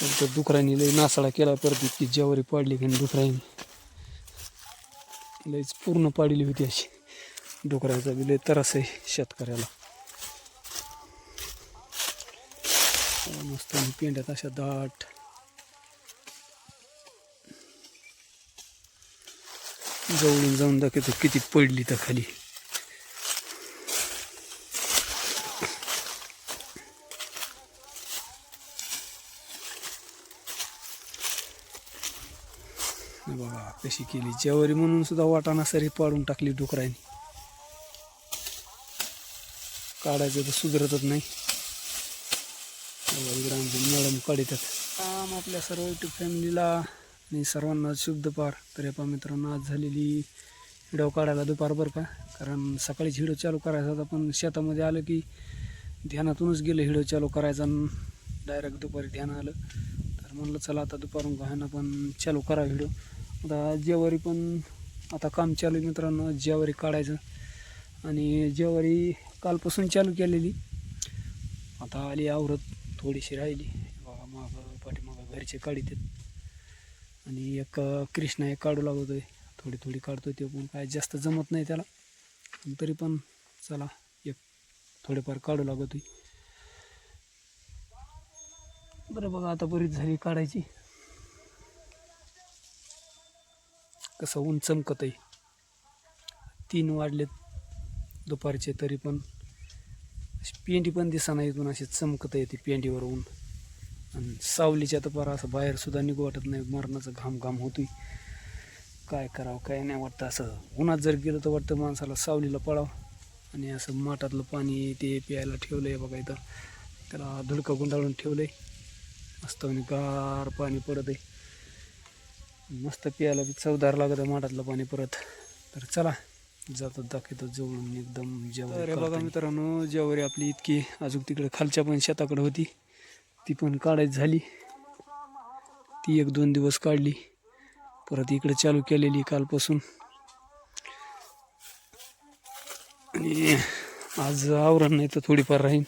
तर डुकरांनी लई नासाळा केला परत इतकी ज्वारी पाडली की डुकरांनी लईच पूर्ण पाडली होती अशी. डुकराचा बी लई त्रास आहे शेतकऱ्याला. मस्त आणि पेंड्यात अशा दाट. जवळून जाऊन दाखवतो किती पडली तर खाली. बघा कशी केली? ज्वारी म्हणून सुद्धा वाटाणा सरी पाडून टाकली डुकरांनी. काढायचं तर सुधरतच नाही. इकडे आमचे मॅडम काढतात. काम आपल्या सर्व युट्यूब फॅमिलीला आणि सर्वांना शुभ दुपार तर या पहा मित्रांनो आज झालेली हिडव काढायला दुपार बरं का? कारण सकाळीच हिडो चालू करायचा होता पण शेतामध्ये आलं की ध्यानातूनच गेलं हिडो चालू करायचा डायरेक्ट दुपारी ध्यान आलं. तर म्हणलं चला आता दुपारून घायना पण चालू करा व्हिडिओ. आता जेवारी पण आता काम चालू आहे मित्रांनो. जेवारी काढायचं. आणि जेवारी कालपासून चालू केलेली. आता आली आवरत थोडीशी राहिली. बघा मागं पाठीमागं घरचे काढीत आणि एक कृष्णा एक काढू लागतोय. थोडी थोडी काढतोय ते पण. काय जास्त जमत नाही त्याला. तरी पण चला एक थोडेफार काढू लागतोय. बरं बघा आता बरीच झाली काढायची. कसं ऊन चमकत आहे. तीन वाढलेत दुपारचे तरी पण अशी पेंडी पण दिसाना इथून अशी चमकत आहे ती पेंडीवर ऊन. आणि सावलीच्या तर असं बाहेरसुद्धा निघू वाटत नाही मरणाचं घाम घाम होतोय. काय करावं काय नाही वाटतं. असं उन्हात जर गेलं तर वाटतं माणसाला सावलीला पळावं. आणि असं माठातलं पाणी ते प्यायला ठेवलं आहे बघा इथं. त्याला धुडकं गुंडाळून ठेवलं आहे मस्त गार पाणी पडत आहे. मस्त प्यायला बी चवदार लागत माठातलं पाणी परत. तर चला जातात दाखवतो जवळून एकदम जेवण बघा मित्रांनो जेवारी आपली इतकी अजून तिकडे खालच्या पण शेताकडे होती ती पण काढायची झाली. ती एक दोन दिवस काढली परत इकडे चालू केलेली कालपासून. आणि आज आवरण नाही तर थोडीफार राहीन.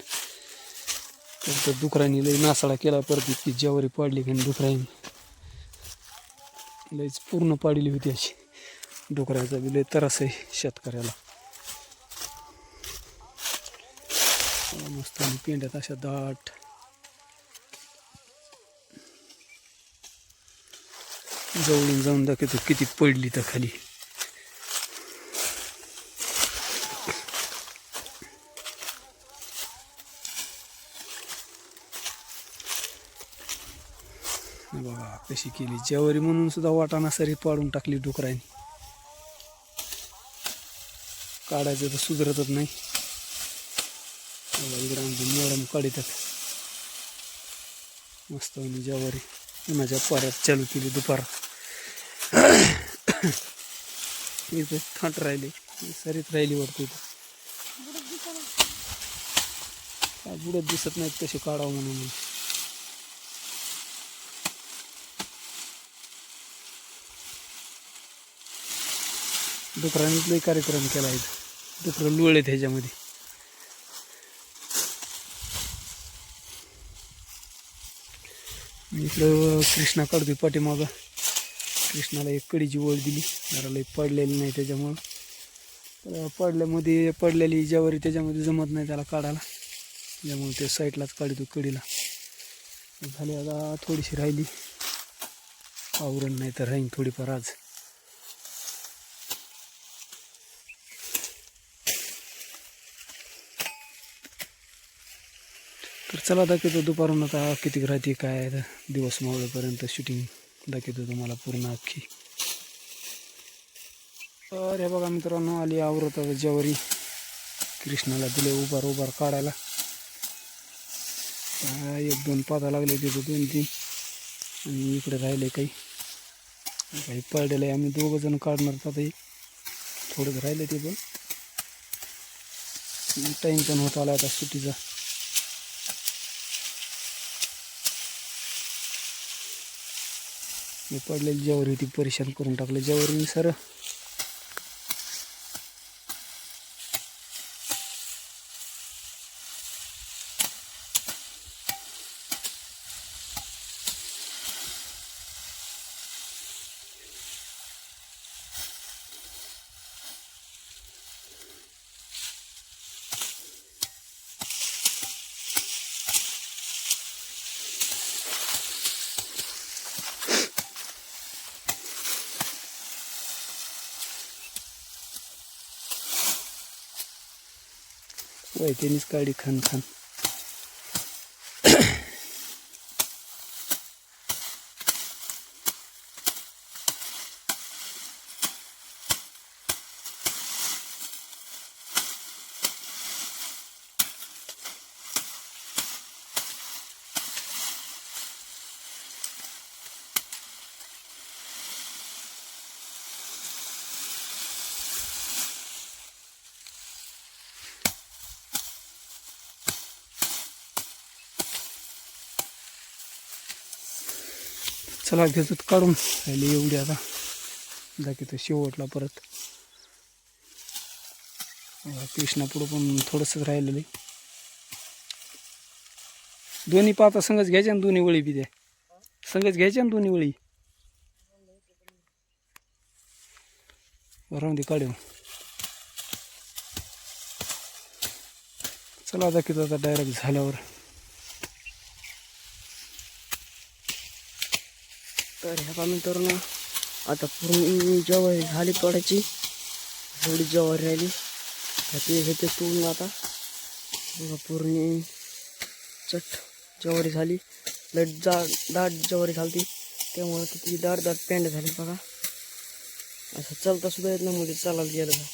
तर डुकरांनी लई नासाळा केला परत इतकी ज्वारी पाडली की डुकरांनी लईच पूर्ण पाडली होती अशी. डुकराचा बी लय त्रास आहे शेतकऱ्याला. मस्त आणि पेंड्यात अशा दाट. जवळून जाऊन दाखवतो किती पडली तर खाली. बघा कशी केली? ज्वारी म्हणून सुद्धा वाटाणा सरी पाडून टाकली डुकराने. काढायचं तर सुधरतच नाही. इकडे आमची आमचे मॅडम काढतात. मस्त म्हणजे ज्वारी. उन्हाच्या पाऱ्यात चालू केली दुपार. इथं थाट राहिले. सरीत राहिली वाटते इथं. बुडत दिसत नाहीत तसे काढावं म्हणून. डुकरांनी लई कार्यक्रम केला आहे डुकरं लोळले ह्याच्यामध्ये. इकडं कृष्णा काढतोय पाठीमागं. कृष्णाला एक कडीची ओळ दिली. जरा लई पडलेली नाही त्याच्यामुळं. तर पडल्यामध्ये पडलेली ज्यावरी त्याच्यामध्ये जमत नाही त्याला काढायला. त्यामुळे ते साईडलाच काढतो कडीला. झाली आता थोडीशी राहिली. आवरण नाही तर राहीन थोडीफार आज. चला दाखवतो दुपारून आता किती राहते काय दिवस मावळेपर्यंत शूटिंग दाखवतो तुम्हाला पूर्ण अख्खी. तर हे बघा मित्रांनो आली आवरत आता कृष्णाला दिले उभार उभार काढायला. एक दोन पाता लागले तिथं दोन तीन. आणि इकडे राहिले काही. काही पडलेलं आहे आम्ही दोघं जण काढणार आताही थोडंच राहिले ते पण. टाईम पण होत आला आता सुट्टीचा मी पडलेली ज्यावर होती परेशान करून टाकलं. ज्यावर मी सर वैतेनीच काढी खान खान चला घेतो काढून. राहिले एवढी आता. दाखवतो शेवटला परत. कृष्णा पुढं पण थोडंसंच राहिलेलं आहे. दोन्ही पाता संगच घ्यायच्या ना दोन्ही वळी बी द्या. संगच घ्यायच्या ना दोन्ही वळी. राहून दे काढून. चला दाखवतो आता डायरेक्ट झाल्यावर. आता पूर्ण ज्वारी झाली तोडायची थोडी ज्वारी राहिली. तर घेते तोडून आता पूर्ण चट ज्वारी झाली. लट जा दाट ज्वारी झाली त्यामुळे दाट दाट पेंड झाली बघा. असं चालता सुद्धा येत नाही मध्ये चालायला गेलं बा.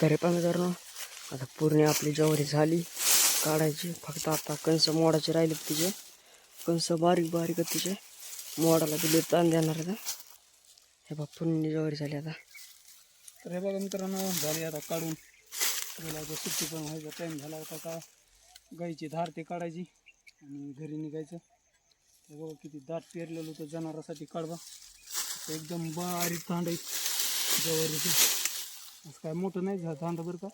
तरी पण मित्रांनो आता पूर्ण आपली ज्वारी झाली काढायची. फक्त आता कंस मोडाचे राहिले तिचे? कंस बारीक बारीक तिचे. मोडाला दिले ताण देणार आता. हे बघ पूर्ण ज्वारी झाली आता. तर हे बघा मित्रांनो झाली आता काढून. त्याला सुट्टी पण व्हायचा टाईम झाला होता का गाईची धार ते काढायची आणि घरी निघायचं. हे बघा किती दात पेरलेलं होतं जनावरासाठी काढवा. एकदम बारीक तांड आहे असं काय मोठं नाही झालं तांड बरं का.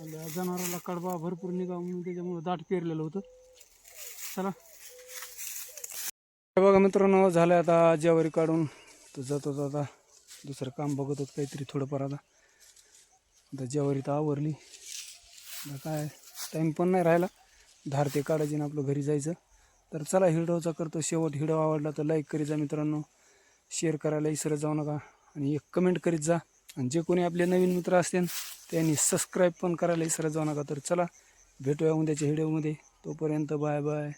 आणि जनावराला कडबा भरपूर निघा म्हणून त्याच्यामुळं दाट पेरलेलं होतं. चला. बघा मित्रांनो झालं आता जेवारी काढून. तर जातो आता दुसरं काम बघत होत काहीतरी थोडंफार आता. आता जेवारी तर आवरली. आता काय टाईम पण नाही राहिला. धार ते काढायची ना आपलं घरी जायचं. तर चला हिडोचा करतो शेवट. हिडो आवडला तर लाईक करीत जा मित्रांनो. शेअर करायला इसरत जाऊ नका. आणि एक कमेंट करीत जा. आणि जे कोणी आपले नवीन मित्र असतील त्यांनी सबस्क्राईब पण करायला विसरत जाऊ नका. तर चला भेटूया उद्याच्या व्हिडिओमध्ये तोपर्यंत बाय बाय